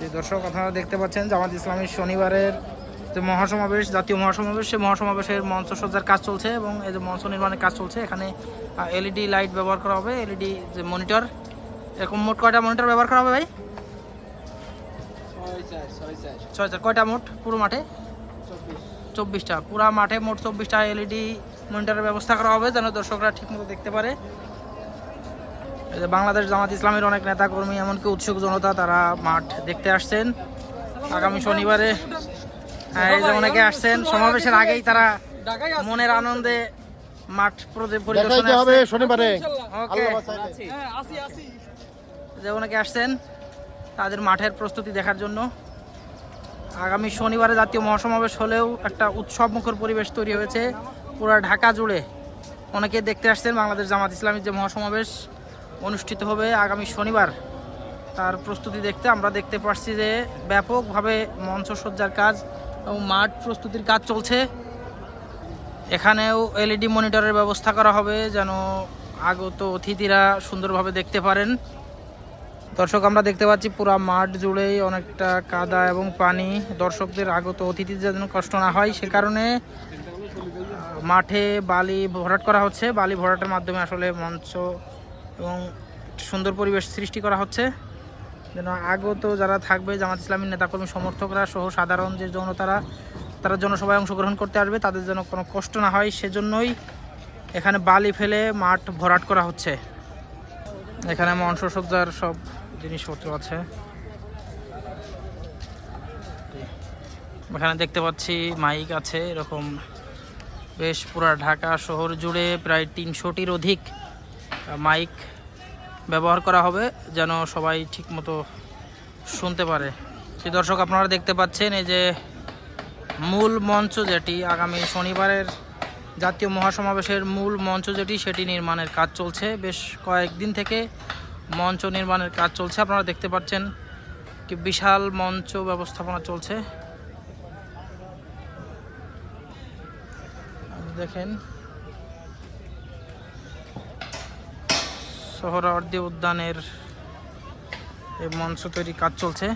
যে দর্শক আপনারা দেখতে পাচ্ছেন জামাত ইসলামী শনিবারের যে মহাসমাবেশ জাতীয় মহাসমাবেশ সেই মহাসমাবেশের মঞ্চ সজ্জার কাজ চলছে এবং এই যে মঞ্চ নির্মাণের কাজ চলছে এখানে এলইডি লাইট ব্যবহার করা হবে এলইডি যে মনিটর এরকম মোট কয়টা মনিটর ব্যবহার করা হবে ভাই? ছয় চার কয়টা মোট পুরো মাঠে? চব্বিশটা। পুরা মাঠে মোট চব্বিশটা এলইডি মনিটরের ব্যবস্থা করা হবে যেন দর্শকরা ঠিকমতো দেখতে পারে। যে বাংলাদেশ জামাত ইসলামের অনেক নেতাকর্মী এমনকি উৎসুক জনতা তারা মাঠ দেখতে আসছেন। আগামী শনিবারে হ্যাঁ, এই যে অনেকে আসছেন সমাবেশের আগেই তারা মনের আনন্দে মাঠ প্রদে- পরিদর্শনে হবে শনিবারে। বাঁচাইলে। যে অনেকে আসছেন তাদের মাঠের প্রস্তুতি দেখার জন্য। আগামী শনিবারে জাতীয় মহাসমাবেশ হলেও একটা উৎসব মুখর পরিবেশ তৈরি হয়েছে পুরো ঢাকা জুড়ে। অনেকে দেখতে আসছেন বাংলাদেশ জামাত ইসলামীর যে মহাসমাবেশ অনুষ্ঠিত হবে আগামী শনিবার। তার প্রস্তুতি দেখতে আমরা দেখতে পাচ্ছি যে ব্যাপকভাবে মঞ্চ সজ্জার কাজ এবং মাঠ প্রস্তুতির কাজ চলছে। এখানেও এলইডি মনিটরের ব্যবস্থা করা হবে যেন আগত অতিথিরা সুন্দরভাবে দেখতে পারেন। দর্শক, আমরা দেখতে পাচ্ছি পুরো মাঠ জুড়েই অনেকটা কাদা এবং পানি। দর্শকদের আগত অতিথিদের যেন কষ্ট না হয়, সে কারণে মাঠে বালি ভরাট করা হচ্ছে। বালি ভরাটের মাধ্যমে আসলে মঞ্চ এবং সুন্দর পরিবেশ সৃষ্টি করা হচ্ছে। যেন আগত যারা থাকবে জামাত ইসলামী নেতাকর্মী, সমর্থকরা সহ সাধারণ যে জনতারা, তারা জনসভায় অংশগ্রহণ করতে আসবে, তাদের যেন কোনো কষ্ট না হয়, সেজন্যই এখানে বালি ফেলে মাঠ ভরাট করা হচ্ছে। এখানে মঞ্চসজ্জার সব জিনিসপত্র আছে। এখানে দেখতে পাচ্ছি মাইক আছে, এরকম বেশ পুরা ঢাকা শহর জুড়ে প্রায় তিনশোটির অধিক মাইক ব্যবহার করা হবে যেন সবাই ঠিকমতো শুনতে পারে। যে দর্শক, আপনারা দেখতে পাচ্ছেন এই যে মূল মঞ্চ যেটি আগামী শনিবারের জাতীয় মহাসমাবেশের মূল মঞ্চ যেটি, সেটি নির্মাণের কাজ চলছে। বেশ কয়েকদিন থেকে মঞ্চ নির্মাণের কাজ চলছে। আপনারা দেখতে পাচ্ছেন কি বিশাল মঞ্চ ব্যবস্থাপনা চলছে। দেখেন সোহরাওয়ার্দী উদ্যানের এই মঞ্চ তৈরি কাজ চলছে।